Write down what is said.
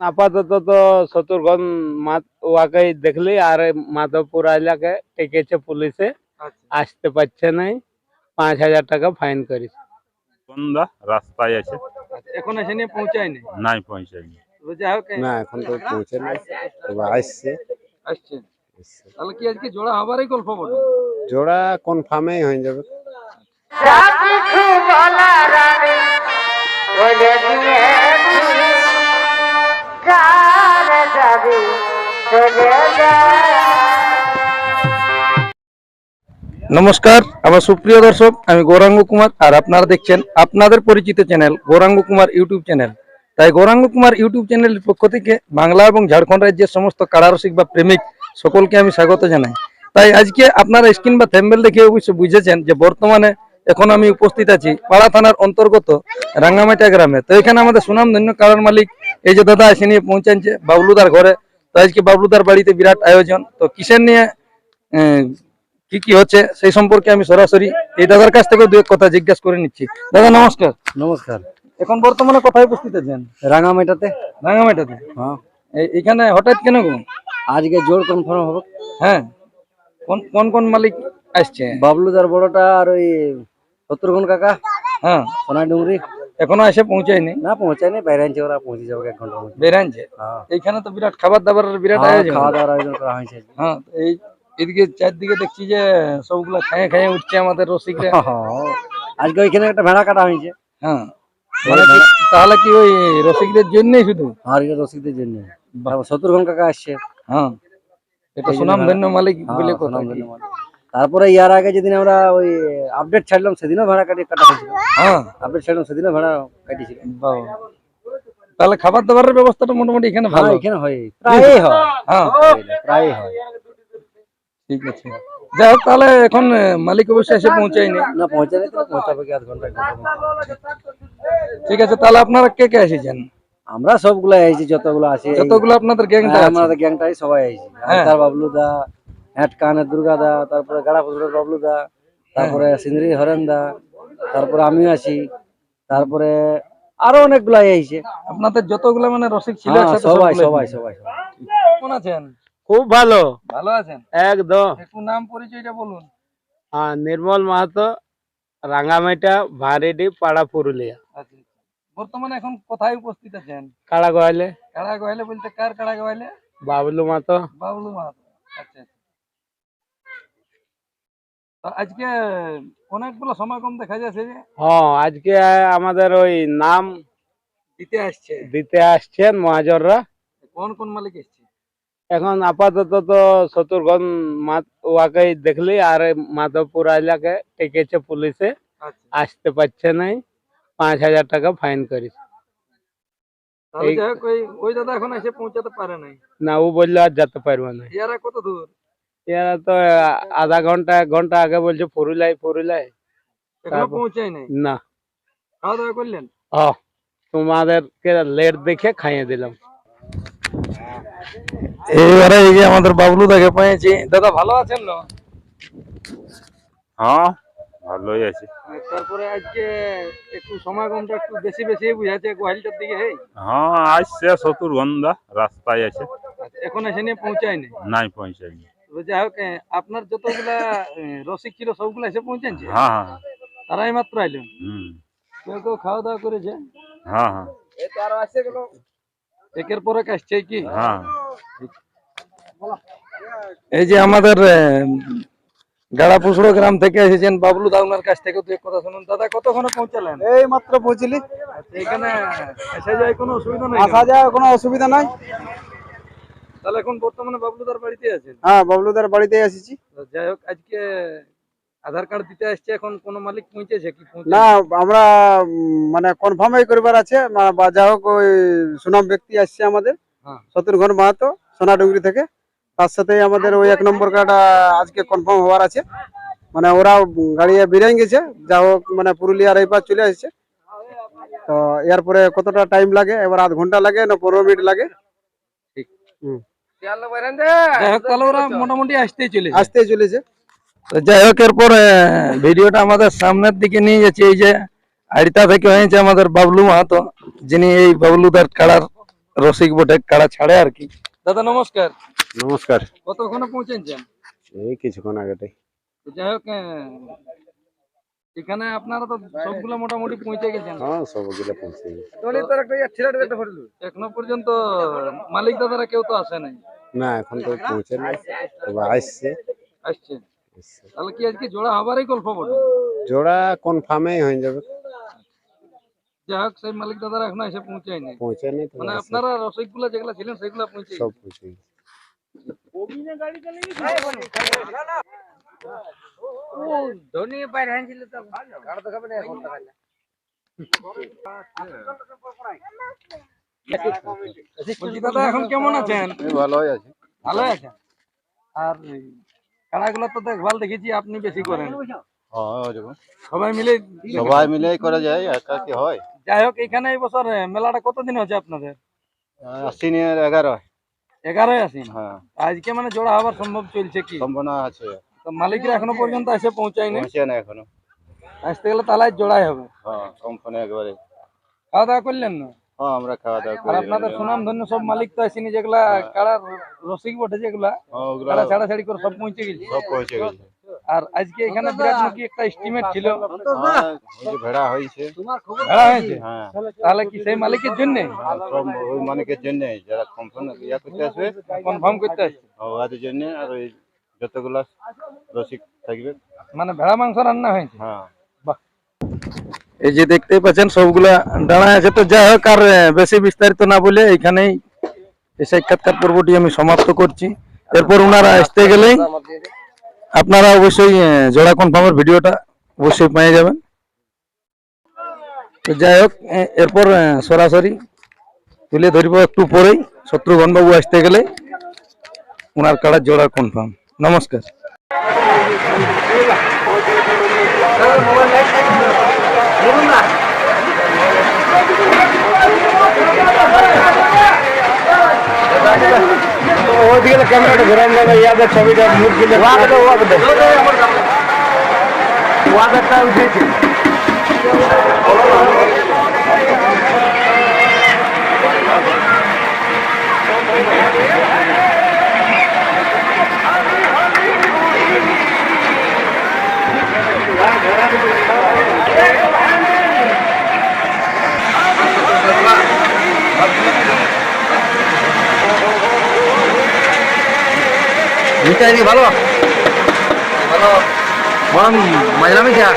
আপাতত তো শত্রুঘ্ন মাত ওয়াকে দেখলি আর মাধবপুর এলাকায় টেকেছে পুলিশে। আচ্ছা। আসতে পারছে নাই পাঁচ হাজার টাকা ফাইন করেছে। সন্ধ্যা রাস্তায় আছে। আচ্ছা, এখন এসে নিয়ে পৌঁছায়নি? নাই পৌঁছায়নি। না এখন তো পৌঁছে নাই তবে আসছে। আসছে। তাহলে কি আজকে জোড়া হবারই জোড়া কনফার্মেই হয়ে যাবে। নমস্কার, আমার সুপ্রিয় দর্শক, আমি গৌরাঙ্গ কুমার, আর আপনারা দেখছেন আপনাদের পরিচিত channel Gouranga Kumar YouTube channel. তাই গৌরাঙ্গ কুমার ইউটিউব চ্যানেলের পক্ষ থেকে বাংলা এবং ঝাড়খণ্ড রাজ্যের সমস্ত কারারসিক বা প্রেমিক সকলকে আমি স্বাগত জানাই। তাই আজকে আপনারা স্ক্রিন বা থ্যাম্বেল দেখে অবশ্য বুঝেছেন যে বর্তমানে এখন আমি উপস্থিত আছি পাড়া থানার অন্তর্গত রাঙ্গামাটা গ্রামে। তো এখানে আমাদের সুনাম ধন্য কারার মালিক, এই যে দাদা এসে নিয়ে পৌঁছাচ্ছে বাবলুদার ঘরে। তো আজকে বাবলুদার বাড়িতে বিরাট আয়োজন। তো কিসের নিয়ে কি কি হচ্ছে সেই সম্পর্কে আমি সরাসরি এই দাদার কাছ থেকে দু এক কথা জিজ্ঞাসা করে নিচ্ছি। দাদা নমস্কার। নমস্কার। এখন বর্তমানে কোথায় উপস্থিত আছেন? রাঙামাটাতে। রাঙামাটিতে? হ্যাঁ। এখানে হঠাৎ কেন গো? আজকে জোর কনফার্ম হবে। হ্যাঁ। কোন কোন কোন মালিক আসছে? বাবলুদার বড়টা আর ওই শত্রুঘ্ন কাকা। হ্যাঁ। সোনা ডুংরি। এখনও এসে পৌঁছায়নি? না পৌঁছায়নি আনছে ওরা পৌঁছে যাবে এক মধ্যে। বেরানছে হ্যাঁ। এইখানে তো বিরাট খাবার দাবারের বিরাট হ্যাঁ, আয়োজন। খাওয়া দাওয়ার আয়োজন করা হয়েছে। হ্যাঁ এই এদিকে চারদিকে দেখছি যে সবগুলা খায়ে খায়ে উঠছে আমাদের রসিকরা। হ্যাঁ, আজকে ওইখানে একটা ভেড়া কাটা হয়েছে। হ্যাঁ। তাহলে কি ওই রসিকদের জন্যই শুধু? আর রসিকদের জন্য। শত্রুঘ্ন কাকা আসছে। হ্যাঁ। এটা সুনাম ধন্য মালিক বলে কথা তারপরে ইয়ার আগে যেদিন আমরা ওই আপডেট ছাড়লাম সেদিনও ভাড়া কাটি কাটা হয়েছিল। হ্যাঁ। আপডেট ছাড়লাম সেদিনও ভাড়া কাটিছিল তাহলে খাবার দাবারের ব্যবস্থাটা মোটামুটি এখানে হ্যাঁ ভালো এখানে হয়। প্রায়ই হয়। হ্যাঁ। প্রায়ই হয়। ঠিক আছে। যাই হোক তাহলে এখন মালিক অবশ্যই এসে পৌঁছায়নি। না পৌঁছালে তো পৌঁছাবে কি আধ ঘণ্টা। ঠিক আছে তাহলে আপনারা কে কে এসেছেন? আমরা সবগুলো এসেছি যতগুলো আছে। যতগুলো আপনাদের গ্যাংটা হ্যাঁ, আমাদের গ্যাংটাই সবাই হ্যাঁ। তার বাবলু দা হ্যাট কানের দুর্গা দা তারপরে গাড়া ফুসুরের বাবলু দা তারপরে সিন্দ্রি হরেন দা তারপরে আমিও আছি তারপরে আরও অনেকগুলো আইছে। আপনাদের যতগুলো মানে রসিক ছিল হ্যাঁ, সবাই সবাই সবাই। কেমন আছেন? খুব ভালো। ভালো আছেন? একদম। একটু নাম পরিচয়টা বলুন। হ্যাঁ নির্মল মাহাতো রাঙ্গামাটা ভারেডি পাড়া পুরুলিয়া। আচ্ছা বর্তমানে এখন কোথায় উপস্থিত আছেন? কাড়া গোয়ালে কাড়া গোয়ালে বলতে কার কাড়া গোয়ালে বাবলু মাতো বাবলু মাহাতো। আচ্ছা আচ্ছা। আজকে অনেকগুলো সমাগম দেখা যাচ্ছে যে হ্যাঁ আজকে আমাদের ওই নাম দিতে আসছে। দিতে আসছেন মহাজররা কোন কোন মালিক এসছে? এখন আপাতত তো শত্রুঘ্ন ওয়াকে দেখলি আর মাধবপুর এলাকায় টেকেছে পুলিশে। আচ্ছা। আসতে পারছে নাই। পাঁচ হাজার টাকা ফাইন করেছে। ওই দাদা এখন এসে পৌঁছাতে পারে নাই। না ও বলল আর যেতে পারব না। ইয়ারা কত দূর? এরা তো আধা ঘণ্টা এক ঘণ্টা আগে বলছে এখনও তারপর- না। খাওয়া দাওয়া করলেন? ও তোমাদেরকে লেট দেখে খাইয়ে দিলাম। এইবারে এই যে আমাদের বাবলু দাকে পেয়েছি দাদা ভালো আছেন না? হ্যাঁ ভালোই আছে। তারপরে আজকে একটু সমাগমটা একটু বেশি বেশি বুঝাচ্ছে গোয়ালিটার দিকে হেই? হ্যাঁ আসছে রাস্তায় আছে। এখন এসে নিয়ে পৌঁছায় নাই নাই পৌঁছায়নি। যাই হোক আপনার যতগুলা রসিক ছিল সবগুলা এসে পৌঁছাচ্ছে হ্যাঁ হ্যাঁ। তারাই মাত্র আইলেন। কেউ কেউ খাওয়া দাওয়া করেছে হ্যাঁ হ্যাঁ। একের পরে আসছে কি? হ্যাঁ। এই যে আমাদের গাড়া পুসড়ো গ্রাম থেকে এসেছেন বাবলু দাউনার কাছ থেকে তুই কথা শুনুন। দাদা কতক্ষণে পৌঁছালেন? এই মাত্র পৌঁছলি। আচ্ছা, এখানে এসে যায় কোনো অসুবিধা নেই? আসা যায় কোনো অসুবিধা নাই। তাহলে এখন বর্তমানে বাবলুদার বাড়িতে আছেন? হ্যাঁ বাবলুদার বাড়িতে এসেছি যাই হোক আজকে আধার কার্ড দিতে আসছে এখন কোন মালিক পৌঁছেছে কি? না আমরা মানে কনফার্মই করবার আছে বা যা হোক ওই সুনাম ব্যক্তি আসছে আমাদের হ্যাঁ। শত্রুঘ্ন মাহাতো সোনাডুঙ্গরি থেকে। তার সাথে আমাদের ওই এক নম্বর কার্ড আজকে কনফার্ম হওয়ার আছে। মানে ওরা গাড়ি বেরিয়ে গেছে যা হোক মানে পুরুলিয়ার এই পার চলে আসছে। তো এরপরে কতটা টাইম লাগে? এবার আধ ঘণ্টা লাগে না পনেরো মিনিট লাগে? যাই তাহলে ওরা মোটামুটি আসতেই চলেছে। আসতে চলেছে। যাই হোক এরপর ভিডিওটা আমাদের সামনের দিকে নিয়ে যাচ্ছে এই যে আড়িতা থেকে হয়েছে আমাদের বাবলু মাহাতো যিনি এই বাবলুদার কাড়ার রসিক বটে কাড়া ছাড়ে আর কি। দাদা নমস্কার। নমস্কার। কতক্ষণে পৌঁছেছেন? এই কিছুক্ষণ আগেটাই যাই হোক এখানে আপনারা তো সবগুলো মোটামুটি পৌঁছে গেছেন। হ্যাঁ সবগুলো পৌঁছে গেছে। এখনও পর্যন্ত মালিক দাদারা কেউ তো আসে নাই। না এখন তো পৌঁছে নাই তবে আসছে আসছে। তাহলে কি আজকে জোড়া হবারই গল্প বটে জোড়া কনফার্মে হয়ে যাবে যাই হোক সেই মালিক দাদারা এখনও এসে পৌঁছায়নি পৌঁছে নেই মানে আপনারা রসিকগুলো যেগুলো ছিলেন সেগুলো পৌঁছে সব পৌঁছে গেছে বলছি দাদা এখন কেমন আছেন? ভালোই আছে। ভালো আছেন? আর খেলাগুলো তো দেখভাল দেখেছি আপনি বেশি করেন। সবাই মিলে সবাই মিলেই করা যায় একা কি হয়? যাই হোক এখানে এই বছর আহ, মেলাটা কতদিন হচ্ছে আপনাদের? এগারো এগারোই আসি হ্যাঁ। আজকে মানে জোড়া হবার সম্ভব চলছে কি? সম্ভাবনা আছে। তো মালিকরা এখনও পর্যন্ত এসে পৌঁছায়নি? পৌঁছে না এখনও। আসতে গেলে তাহলে আজ জোড়াই হবে। হ্যাঁ কম ফোনে একবারে। খাওয়া দাওয়া করলেন না? হ্যাঁ আমরা খাওয়া দাওয়া করি। আপনাদের সুনাম ধন্য সব মালিক তো আসেনি যেগুলা কাড়ার রসিক বটে যেগুলা হ্যাঁ, ছাড়া ছাড়ি করে সব পৌঁছে গেছে। সব পৌঁছে গেছে। আর আজকে এখানে বিরাট নাকি একটা এস্টিমেট ছিল। হ্যাঁ, ভেড়া হয়েছে। ভেড়া হয়েছে? হ্যাঁ তাহলে কি সেই মালিকের জন্য? আর সব ওই মালিকের জন্য যারা কমফোন ইয়া করতে আসবে। কনফার্ম করতে আসছে। ওদের জন্য আর ওই যতগুলা রসিক থাকবে। মানে ভেড়া মাংস রান্না হয়েছে? হ্যাঁ। এই যে দেখতেই পাচ্ছেন, সবগুলা দাঁড়ায় আছে। তো যাই হোক, আর বেশি বিস্তারিত না বলে এইখানেই এই সাক্ষাৎকার পর্বটি আমি সমাপ্ত করছি। এরপর ওনারা আসতে গেলেই আপনারা অবশ্যই জোড়া কনফার্মের ভিডিওটা অবশ্যই পেয়ে যাবেন। তো যাই হোক এরপর সরাসরি তুলে ধরবো একটু পরেই। শত্রুঘ্ন বাবু আসতে গেলে ওনার কাড়ার জোড়া কনফার্ম নমস্কার। ওইদিকে ক্যামেরাটা ঘুরান দেবে ইয়াদের ছবিটা মুখ দিলে ওয়াদারটা উঠেছে মিটাই ভালো? ভালো। মাঝলাম যা